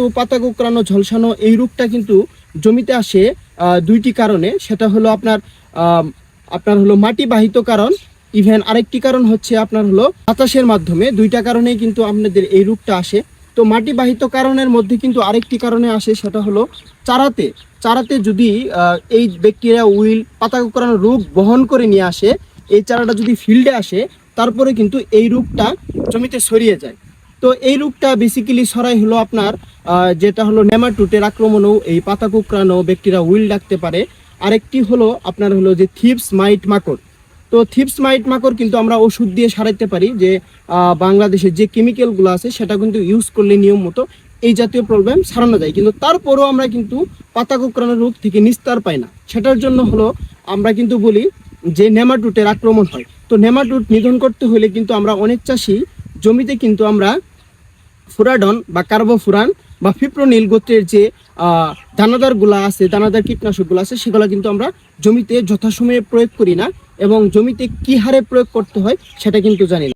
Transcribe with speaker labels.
Speaker 1: কিন্তু পাতা কুকরানো ঝলসানো এই রোগটা কিন্তু জমিতে আসে দুইটি কারণে। সেটা হলো আপনার আপনার হলো মাটি বাহিত কারণ ইভেন আরেকটি কারণ হচ্ছে আপনার হলো বাতাসের মাধ্যমে। দুইটা কারণেই কিন্তু আপনাদের এই রোগটা আসে। তো মাটি বাহিত কারণের মধ্যে কিন্তু আরেকটি কারণে আসে, সেটা হলো চারাতে। চারাতে যদি এই ব্যাকটেরিয়া, উইল, পাতা কুকরানো রোগ বহন করে নিয়ে আসে, এই চারাটা যদি ফিল্ডে আসে, তারপরে কিন্তু এই রোগটা জমিতে ছড়িয়ে যায়। তো এই রোগটা বেসিক্যালি সরাই হলো আপনার যেটা হলো নেমাটুটের আক্রমণেও এই পাতা কুকরানো ব্যাকটেরিয়া উইল ডাকতে পারে। আরেকটি হলো আপনার হলো যে থিপস মাইট মাকড়। তো থিপস মাইট মাকড় কিন্তু আমরা ওষুধ দিয়ে সারাইতে পারি যে বাংলাদেশের যে কেমিক্যালগুলো আছে সেটা কিন্তু ইউজ করলে নিয়ম মতো এই জাতীয় প্রবলেম সারানো যায়। কিন্তু তারপরেও আমরা কিন্তু পাতা কুকরানো রোগ থেকে নিস্তার পাই না। সেটার জন্য হলো আমরা কিন্তু বলি যে নেমাটুটের আক্রমণ হয়। তো নেমাটুট নিধন করতে হলে কিন্তু আমরা অনেক চাষি জমিতে কিন্তু আমরা ফুরাডন বা কার্বোফুরান বা ফিপ্রোনিল গোত্রের যে দানাদারগুলো আছে, দানাদার কীটনাশকগুলো আছে, সেগুলো কিন্তু আমরা জমিতে যথাসময়ে প্রয়োগ করি না এবং জমিতে কি হারে প্রয়োগ করতে হয় সেটা কিন্তু জানি না।